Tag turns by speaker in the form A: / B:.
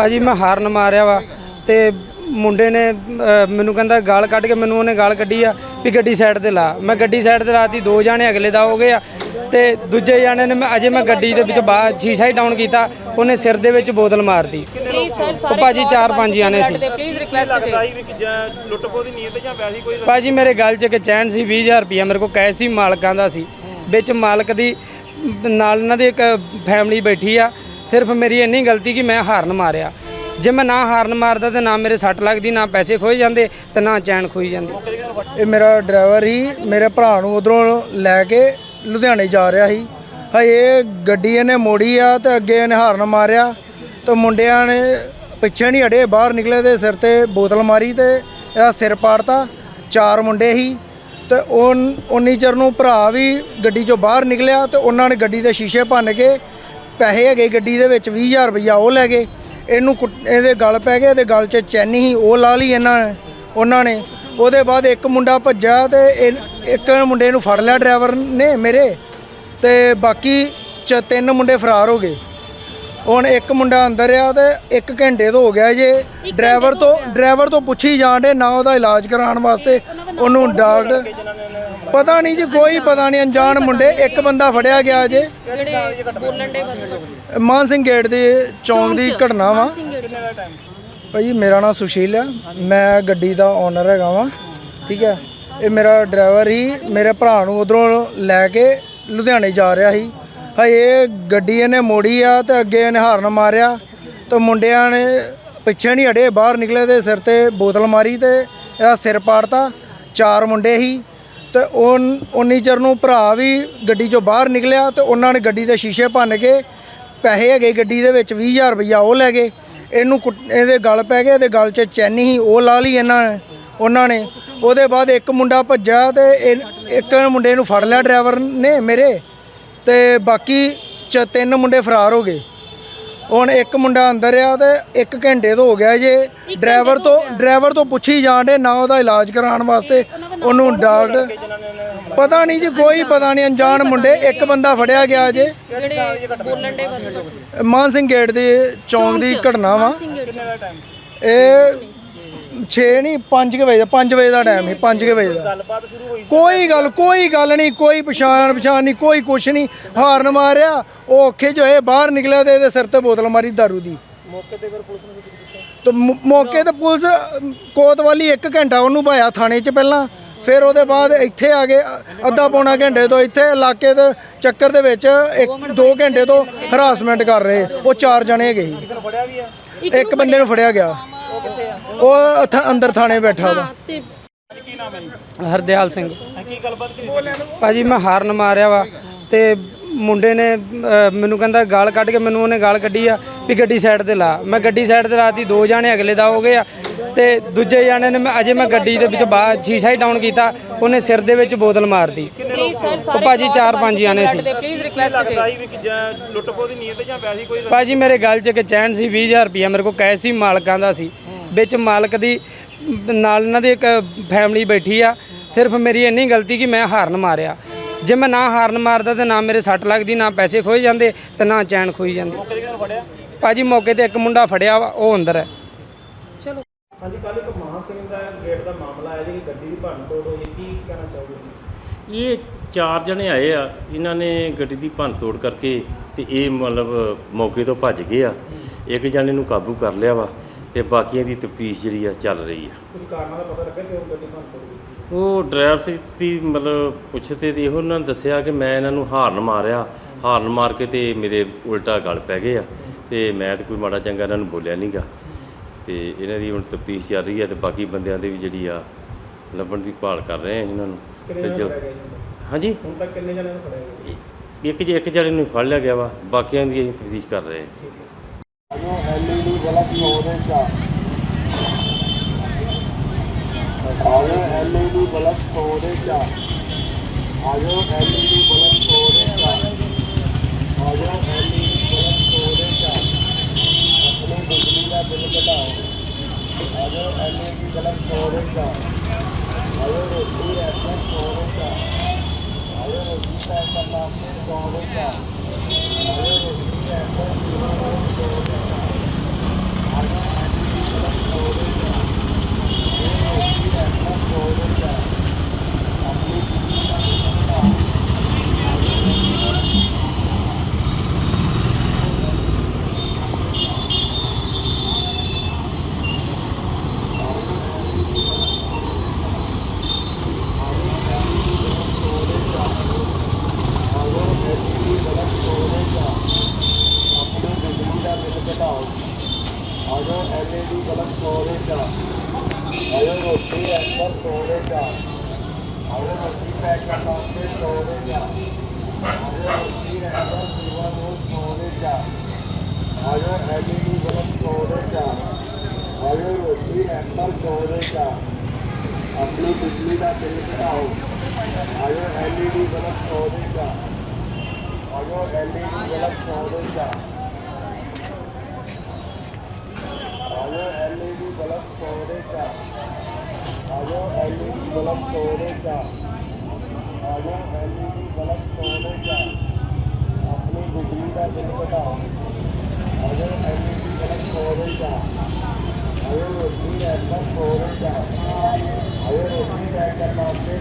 A: ਭਾਜੀ ਮੈਂ ਹਾਰਨ ਮਾਰਿਆ ਵਾ ਤੇ ਮੁੰਡੇ ਨੇ ਅਹ, ਮੈਨੂੰ ਕਹਿੰਦਾ ਗਾਲ ਕੱਢ ਕੇ ਮੈਨੂੰ ਉਹਨੇ ਗਾਲ ਕੱਢੀ ਆ ਵੀ ਗੱਡੀ ਸਾਈਡ ਤੇ ਲਾ। ਮੈਂ ਗੱਡੀ ਸਾਈਡ ਤੇ ਲਾਤੀ ਦੋ ਜਾਣੇ ਅਗਲੇ ਦਾ ਹੋ ਗਏ ਆ ਤੇ ਦੂਜੇ ਜਾਣੇ ਨੇ ਮੈਂ ਅਜੇ ਮੈਂ ਗੱਡੀ ਦੇ ਵਿੱਚ ਬਾਹਰ ਸ਼ੀਸ਼ਾ ਹੀ ਡਾਊਨ ਕੀਤਾ ਉਹਨੇ ਸਿਰ ਦੇ ਵਿੱਚ ਬੋਤਲ ਮਾਰਤੀ।
B: ਪਲੀਜ਼ ਸਰ
A: ਉਹ
B: ਸਾਰੇ
A: ਭਾਜੀ ਚਾਰ ਪੰਜ ਜਾਣੇ ਸੀ।
B: ਪਲੀਜ਼ ਰਿਕਵੈਸਟ ਜੀ
C: ਲੱਗਦਾ ਹੀ ਵੀ ਕਿ ਜਾਂ ਲੁੱਟ ਖੋਹ ਦੀ ਨੀਅਤ ਜਾਂ ਵੈਸੇ ਹੀ ਕੋਈ
A: ਭਾਜੀ ਮੇਰੇ ਗੱਲ 'ਚ ਇੱਕ ਚੈਨ ਸੀ 20000 ਰੁਪਇਆ ਮੇਰੇ ਕੋਲ ਕੈਸ਼ ਸੀ ਮਾਲਕਾਂ ਦਾ ਸੀ। ਵਿੱਚ ਮਾਲਕ ਦੀ ਨਾਲ ਇਹਨਾਂ ਦੀ ਇੱਕ ਫੈਮਿਲੀ ਬੈਠੀ ਆ ਸਿਰਫ ਮੇਰੀ ਇੰਨੀ ਗਲਤੀ ਕਿ ਮੈਂ ਹਾਰਨ ਮਾਰਿਆ। ਜੇ ਮੈਂ ਨਾ ਹਾਰਨ ਮਾਰਦਾ ਤੇ ਨਾ ਮੇਰੇ ਸੱਟ ਲੱਗਦੀ, ਨਾ ਪੈਸੇ ਖੋਏ ਜਾਂਦੇ ਤੇ ਨਾ ਚੈਨ ਖੋਈ ਜਾਂਦੀ।
D: ਇਹ ਮੇਰਾ ਡਰਾਈਵਰ ਹੀ ਮੇਰੇ ਭਰਾ ਨੂੰ ਉਧਰੋਂ ਲੈ ਕੇ ਲੁਧਿਆਣੇ ਜਾ ਰਿਹਾ ਸੀ। ਹਏ, ਗੱਡੀ ਇਹਨੇ ਮੋੜੀ ਆ ਤੇ ਅੱਗੇ ਇਹਨੇ ਹਾਰਨ ਮਾਰਿਆ ਤੇ ਮੁੰਡਿਆਂ ਨੇ ਪਿੱਛੇ ਨਹੀਂ ਅੜੇ ਬਾਹਰ ਨਿਕਲੇ ਤੇ ਸਿਰ ਤੇ ਬੋਤਲ ਮਾਰੀ ਤੇ ਇਹਦਾ ਸਿਰ ਪਾੜਤਾ। ਚਾਰ ਮੁੰਡੇ ਸੀ ਤੇ ਉਹ ਉਨੀ ਚਿਰ ਨੂੰ ਭਰਾ ਵੀ ਗੱਡੀ ਚੋਂ ਬਾਹਰ ਨਿਕਲਿਆ ਤੇ ਉਹਨਾਂ ਨੇ ਗੱਡੀ ਦੇ ਸ਼ੀਸ਼ੇ ਭੰਨ ਕੇ ਪੈਸੇ ਹੈਗੇ ਗੱਡੀ ਦੇ ਵਿੱਚ 20000 ਰੁਪਈਆ ਉਹ ਲੈ ਗਏ। ਇਹਨੂੰ ਕੁੱਟ- ਇਹਦੇ ਗਲ ਪੈ ਗਏ ਇਹਦੇ ਗਲ 'ਚ ਚੈਨੀ ਸੀ ਉਹ ਲਾ ਲਈ ਇਹਨਾਂ ਨੇ ਉਹਨਾਂ ਨੇ। ਉਹਦੇ ਬਾਅਦ ਇੱਕ ਮੁੰਡਾ ਭੱਜਾ ਤੇ ਇਹ- ਇੱਕ ਮੁੰਡੇ ਨੂੰ ਫੜ ਲਿਆ ਡਰਾਈਵਰ ਨੇ ਮੇਰੇ। ਤੇ ਬਾਕੀ ਚ ਤਿੰਨ ਮੁੰਡੇ ਫਰਾਰ ਹੋ ਗਏ। ਹੁਣ ਇੱਕ ਮੁੰਡਾ ਅੰਦਰ ਆ ਤੇ ਇੱਕ ਘੰਟੇ ਤੋਂ ਹੋ ਗਿਆ ਜੇ। ਡਰਾਈਵਰ ਤੋਂ ਡਰਾਈਵਰ ਤੋਂ ਪੁੱਛੀ ਜਾਣ ਦੇ ਨਾ ਉਹਦਾ ਇਲਾਜ ਕਰਾਉਣ ਵਾਸਤੇ। ਉਹਨੂੰ ਡਾਕਟਰ ਪਤਾ ਨਹੀਂ ਜੀ ਕੋਈ ਪਤਾ ਨਹੀਂ ਅਣਜਾਣ ਮੁੰਡੇ ਇੱਕ ਬੰਦਾ ਫੜਿਆ ਗਿਆ ਜੇ।
B: ਜਿਹੜੇ ਬੋਲਣ ਦੇ ਬੰਦੇ
D: ਮਾਨ ਸਿੰਘ ਗੇਟ ਦੇ ਚੌਂਕ ਦੀ ਘਟਨਾ ਵਾ। ਭਾਈ ਮੇਰਾ ਨਾਮ ਸੁਸ਼ੀਲ ਆ। ਮੈਂ ਗੱਡੀ ਦਾ ਓਨਰ ਹੈਗਾ ਵਾਂ ਠੀਕ ਹੈ। ਇਹ ਮੇਰਾ ਡਰਾਈਵਰ ਹੀ ਮੇਰੇ ਭਰਾ ਨੂੰ ਉਧਰੋਂ ਲੈ ਕੇ ਲੁਧਿਆਣੇ ਜਾ ਰਿਹਾ ਸੀ। ਹਏ ਗੱਡੀ ਇਹਨੇ ਮੋੜੀ ਆ ਤੇ ਅੱਗੇ ਇਹਨੇ ਹਾਰਨ ਮਾਰਿਆ। ਤੇ ਮੁੰਡਿਆਂ ਨੇ ਪਿੱਛੇ ਨਹੀਂ ਹਟੇ ਬਾਹਰ ਨਿਕਲੇ ਤੇ ਸਿਰ ਤੇ ਬੋਤਲ ਮਾਰੀ ਤੇ ਇਹਦਾ ਸਿਰ ਪਾੜਤਾ। ਚਾਰ ਮੁੰਡੇ ਸੀ। ਤੇ ਉਹ ਉਨੀ ਚਿਰ ਨੂੰ ਭਰਾ ਵੀ ਗੱਡੀ ਚੋਂ ਬਾਹਰ ਨਿਕਲਿਆ ਤੇ ਉਹਨਾਂ ਨੇ ਗੱਡੀ ਦੇ ਸ਼ੀਸ਼ੇ ਭੰਨ ਕੇ ਪੈਸੇ ਹੈਗੇ ਗੱਡੀ ਦੇ ਵਿੱਚ 20000 ਰੁਪਈਆ ਉਹ ਲੈ ਗਏ। ਇਹਨੂੰ ਕੁੱਟ- ਇਹਦੇ ਗਲ ਪੈ ਗਏ, ਇਹਦੇ ਗਲ 'ਚ ਚੈਨੀ ਹੀ ਉਹ ਲਾ ਲਈ ਇਹਨਾਂ ਨੇ, ਉਹਨਾਂ ਨੇ। ਉਹਦੇ ਬਾਅਦ ਇੱਕ ਮੁੰਡਾ ਭੱਜਾ ਤੇ ਇਹ- ਇੱਕ ਮੁੰਡੇ ਨੂੰ ਫੜ ਲਿਆ ਡਰਾਈਵਰ ਨੇ ਮੇਰੇ ਤੇ ਬਾਕੀ ਚ ਤਿੰਨ ਮੁੰਡੇ ਫਰਾਰ ਹੋ ਗਏ। ਹੁਣ ਇੱਕ ਮੁੰਡਾ ਅੰਦਰ ਆ ਤੇ ਇੱਕ ਘੰਟੇ ਤੋਂ ਹੋ ਗਿਆ ਜੇ। ਡਰਾਈਵਰ ਤੋਂ ਡਰਾਈਵਰ ਤੋਂ ਪੁੱਛੀ ਜਾਣ ਦੇ ਨਾ ਉਹਦਾ ਇਲਾਜ ਕਰਾਉਣ ਵਾਸਤੇ। ਉਹਨੂੰ ਡਾਕਟਰ ਪਤਾ ਨਹੀਂ ਜੀ ਕੋਈ ਪਤਾ ਨਹੀਂ ਅਣਜਾਣ ਮੁੰਡੇ ਇੱਕ ਬੰਦਾ ਫੜਿਆ ਗਿਆ ਜੇ। ਮਾਨ ਸਿੰਘ ਗੇਟ ਦੇ ਚੌਂਕ ਦੀ ਘਟਨਾ ਵਾ। ਇਹ 6 ਨਹੀਂ 5 ਵਜੇ ਦਾ 5 ਵਜੇ ਦਾ ਟਾਈਮ ਹੈ 5 ਵਜੇ ਦਾ।
C: ਗੱਲਬਾਤ ਸ਼ੁਰੂ ਹੋਈ
D: ਕੋਈ ਗੱਲ ਕੋਈ ਗੱਲ ਨਹੀਂ ਕੋਈ ਪਛਾਣ ਪਛਾਣ ਨਹੀਂ ਕੋਈ ਕੁਛ ਨਹੀਂ ਹਾਰਨ ਮਾਰਿਆ ਉਹ ਔਖੇ ਜੋ ਇਹ ਬਾਹਰ ਨਿਕਲਿਆ ਤੇ ਇਹਦੇ ਸਿਰ ਤੇ ਬੋਤਲ ਮਾਰੀ ਦਾਰੂ ਦੀ।
C: ਮੌਕੇ ਤੇ ਫਿਰ ਪੁਲਿਸ ਨੂੰ ਕੁਝ ਕੀਤਾ
D: ਤੇ ਮੌਕੇ ਤੇ ਪੁਲਿਸ ਅਮ, ਕੋਤਵਾਲੀ 1 ਘੰਟਾ ਉਹਨੂੰ ਭਾਇਆ ਥਾਣੇ 'ਚ ਪਹਿਲਾਂ ਫਿਰ ਉਹਦੇ ਬਾਅਦ ਇੱਥੇ ਆ ਗਏ ਅੱਧਾ ਪੌਣਾ ਘੰਟੇ ਤੋਂ ਇੱਥੇ ਇਲਾਕੇ ਦੇ ਚੱਕਰ ਦੇ ਵਿੱਚ 1 2 ਘੰਟੇ ਤੋਂ ਹਰਾਸਮੈਂਟ ਕਰ ਰਹੇ ਉਹ ਚਾਰ ਜਣੇ ਸੀ।
C: ਆ?
D: ਇੱਕ ਬੰਦੇ ਨੂੰ ਫੜਿਆ ਗਿਆ।
C: ਉਹ
D: ਉਹ ਅੰਦਰ ਥਾਣੇ ਬੈਠਾ ਵਾ।
B: ਤੇ
C: ਕੀ ਨਾਮ ਹੈ
A: ਹਰਦਿਆਲ ਸਿੰਘ।
C: ਹਾਂ, ਕੀ ਗੱਲਬਾਤ ਕੀ ਹੋਈ?
A: ਭਾਜੀ ਮੈਂ ਹਾਰਨ ਮਾਰਿਆ ਵਾ ਤੇ ਮੁੰਡੇ ਨੇ ਅਹ, ਮੈਨੂੰ ਕਹਿੰਦਾ ਗਾਲ ਕੱਢ ਕੇ ਮੈਨੂੰ ਉਹਨੇ ਗਾਲ ਕੱਢੀ ਆ ਵੀ ਗੱਡੀ ਸਾਈਡ ਤੇ ਲਾ। ਮੈਂ ਗੱਡੀ ਸਾਈਡ ਤੇ ਲਾਤੀ ਦੋ ਜਾਣੇ ਅਗਲੇ ਦਾ ਹੋ ਗਏ ਆ ਤੇ ਦੂਜੇ ਜਾਣੇ ਨੇ ਮੈਂ ਅਜੇ ਮੈਂ ਗੱਡੀ ਦੇ ਵਿੱਚ ਬਾਹਰ ਸ਼ੀਸ਼ਾ ਹੀ ਡਾਊਨ ਕੀਤਾ ਉਹਨੇ ਸਿਰ ਦੇ ਵਿੱਚ ਬੋਤਲ
B: ਪਲੀਜ਼ ਸਰ ਸਾਰੇ
A: ਭਾਜੀ ਚਾਰ ਪੰਜ ਜਾਣੇ ਸੀ
B: ਪਲੀਜ਼ ਰਿਕਵੈਸਟ ਜੀ
C: ਲੱਗਦਾ ਹੀ ਵੀ ਕਿ ਜਾਂ। ਲੁੱਟ ਖੋਹ ਦੀ ਨੀਅਤ ਜਾਂ ਵੈਸੇ ਹੀ ਕੋਈ
A: ਭਾਜੀ ਮੇਰੇ ਗੱਲ 'ਚ ਇੱਕ ਚੈਨ ਸੀ 20000 ਰੁਪਇਆ ਮੇਰੇ ਕੋਲ ਕੈਸ਼ ਸੀ ਮਾਲਕਾਂ ਦਾ ਸੀ। ਵਿੱਚ ਮਾਲਕ ਦੀ ਨਾਲ ਇਹਨਾਂ ਦੀ ਇੱਕ ਫੈਮਿਲੀ ਬੈਠੀ ਆ। ਸਿਰਫ ਮੇਰੀ ਇੰਨੀ ਗਲਤੀ ਕਿ ਮੈਂ ਹਾਰਨ ਮਾਰਿਆ। ਜੇ ਮੈਂ ਨਾ ਹਾਰਨ ਮਾਰਦਾ ਤੇ ਨਾ ਮੇਰੇ ਸੱਟ ਲੱਗਦੀ ਨਾ ਪੈਸੇ ਖੋਏ ਜਾਂਦੇ ਤੇ ਨਾ ਚੈਨ ਖੋਈ ਜਾਂਦੀ। ਭਾਜੀ ਮੌਕੇ ਤੇ ਇੱਕ ਮੁੰਡਾ ਫੜਿਆ ਵਾ ਉਹ ਅੰਦਰ ਹੈ।
B: ਚਲੋ।
C: ਹਾਂਜੀ ਕੱਲ ਇੱਕ ਮਾਨ ਸਿੰਘ ਦਾ ਗੇਟ ਦਾ ਮਾਮਲਾ ਆਇਆ ਜੀ ਕਿ ਗੱਡੀ ਦੀ ਭੰਨ ਤੋੜ ਹੋਈ ਹੈ। ਕੀ ਕਹਿਣਾ ਚਾਹੋਗੇ?
E: ਇਹ ਚਾਰ ਜਣੇ ਆਏ ਆ ਇਹਨਾਂ ਨੇ ਗੱਡੀ ਦੀ ਭੰਨ ਤੋੜ ਕਰਕੇ ਤੇ ਇਹ ਮਤਲਬ ਮੌਕੇ ਤੋਂ ਭੱਜ ਗਏ ਆ। ਇੱਕ ਜਣੇ ਨੂੰ ਕਾਬੂ ਕਰ ਲਿਆ ਵਾ। ਤੇ ਬਾਕੀਆਂ ਦੀ ਤਫਤੀਸ਼ ਜਿਹੜੀ ਆ ਚੱਲ ਰਹੀ ਆ।
C: ਕੁਝ ਕਾਰਨਾਂ ਦਾ ਪਤਾ ਲੱਗਾ ਕਿ ਉਹ ਗੱਡੀ ਭੰਨ ਤੋੜ ਕੀਤੀ
E: ਉਹ ਡਰਾਈਵਰ ਸੀ ਦੀ ਮਤਲਬ ਪੁੱਛਤੇ ਤੇ ਇਹੋ ਉਹਨਾਂ ਨੇ ਦੱਸਿਆ ਕਿ ਮੈਂ ਇਹਨਾਂ ਨੂੰ ਹਾਰਨ ਮਾਰਿਆ। ਹਾਰਨ ਮਾਰ ਕੇ ਤੇ ਮੇਰੇ ਉਲਟਾ ਗਲ ਪੈ ਗਏ ਆ। ਤੇ ਮੈਂ ਤੇ ਕੋਈ ਮਾੜਾ ਚੰਗਾ ਇਹਨਾਂ ਨੂੰ ਬੋਲਿਆ ਨਹੀਂਗਾ ਤੇ ਇਹਨਾਂ ਦੀ ਹੁਣ ਤਫਤੀਸ਼ ਚੱਲ ਰਹੀ ਆ ਤੇ ਬਾਕੀ ਬੰਦਿਆਂ ਦੇ ਵੀ ਜਿਹੜੀ ਆ ਲੱਭਣ ਦੀ ਭਾਲ ਕਰ ਰਹੇ ਆ ਇਹਨਾਂ ਨੂੰ।
C: ਕਿੰਨੇ
E: ਤੇ
C: ਜਣੇ
E: ਜੋ
C: ਫੜਿਆ ਗਿਆ ਜੀ
E: ਹਾਂਜੀ?
C: ਹੁਣ ਤੱਕ ਕਿੰਨੇ ਜਣੇ ਨੂੰ ਫੜਿਆ ਗਿਆ
E: ਇੱਕ ਜੇ ਇੱਕ ਜਣੇ ਨੂੰ ਫੜ ਲਿਆ ਗਿਆ ਵਾ। ਬਾਕੀਆਂ ਦੀ ਅਸੀਂ ਤਫਤੀਸ਼ ਕਰ ਰਹੇ ਹਾਂ।
F: ਐਲਈਡੀ ਬਲਬ ਉਹਦੇ ਚ ਆਜੋ ਐਲਈਡੀ ਬਲਬ ਉਹਦੇ ਚ ਆਜੋ ਐਲਈਡੀ ਬਲਬ ਉਹਦੇ ਚ ਆਜੋ ਐਲਈਡੀ ਬਲਬ ਉਹਦੇ ਚ ਆਪਣੇ ਬਿਜਲੀ ਦਾ ਬਿੱਲ ਘਟਾਓ ਆਜੋ ਐਲਈਡੀ ਬਲਬ ਉਹਦੇ ਚ ਆਜੋ ਰੋਟੀ ਰੈਸਟੋਰੈਂਟ ਉਹਦੇ ਚ ਆਜੋ ਰੋਟੀ ਪੈਕ ਕਰਨਾ ਆਪਣੇ ਉਹਦੇ ਚ ਆਜੋ ਰੋਟੀ ਰੈਸਟੋਰੈਂਟ ਉਹਦੇ ਚ ਆਜੋ ਐਲਈਡੀ ਬਲਬ ਸੋਰੇ ਚਾ ਆਜੋ ਰੋਟੀ ਐਂਦਰ ਸੋਰੇ ਚਾ ਆਜੋ ਰੋਟੀ ਪੈਕ ਕਰਨਾ ਤੇ ਸੋਰੇ ਚਾ ਆਜੋ ਰੋਟੀ ਐਂਦਰ ਸੇਵਾ ਨੂੰ ਸੋਰੇ ਚਾ ਆਜੋ ਐਲਈਡੀ ਬਲਬ ਸੋਰੇ ਚਾ ਆਜੋ ਰੋਟੀ ਐਂਦਰ ਸੋਰੇ ਚਾ ਆਪਣੀ ਬਿਜਲੀ ਦਾ ਬਿੱਲ ਘਟਾਓ ਆਜੋ ਐਲਈਡੀ ਬਲਬ ਸੋਰੇ ਚਾ ਆਜੋ ਐਲਈਡੀ ਬਲਬ ਸੋਰੇ ਚਾ ਆਜੋ ਐਲਈਡੀ ਬਲਬ ਸੋਰੇ ਚਾ ਆਜੋ ਐਲਈਡੀ ਬਲਬ ਸੋਰੇ ਚਾ ਆਜੋ ਐਲਈਡੀ ਬਲਬ ਸੋਰੇ ਚਾ ਆਪਣੀ ਬਿਜਲੀ ਦਾ ਬਿੱਲ ਘਟਾਓ ਆਜੋ ਐਲਈਡੀ ਬਲਬ ਸੋਰੇ ਚਾ ਆਜੋ ਰੋਟੀ ਐਂਦਰ ਸੋਰੇ ਚਾ ਆਜੋ ਰੋਟੀ ਲੈ ਕੇ ਲਾਉਂਦੇ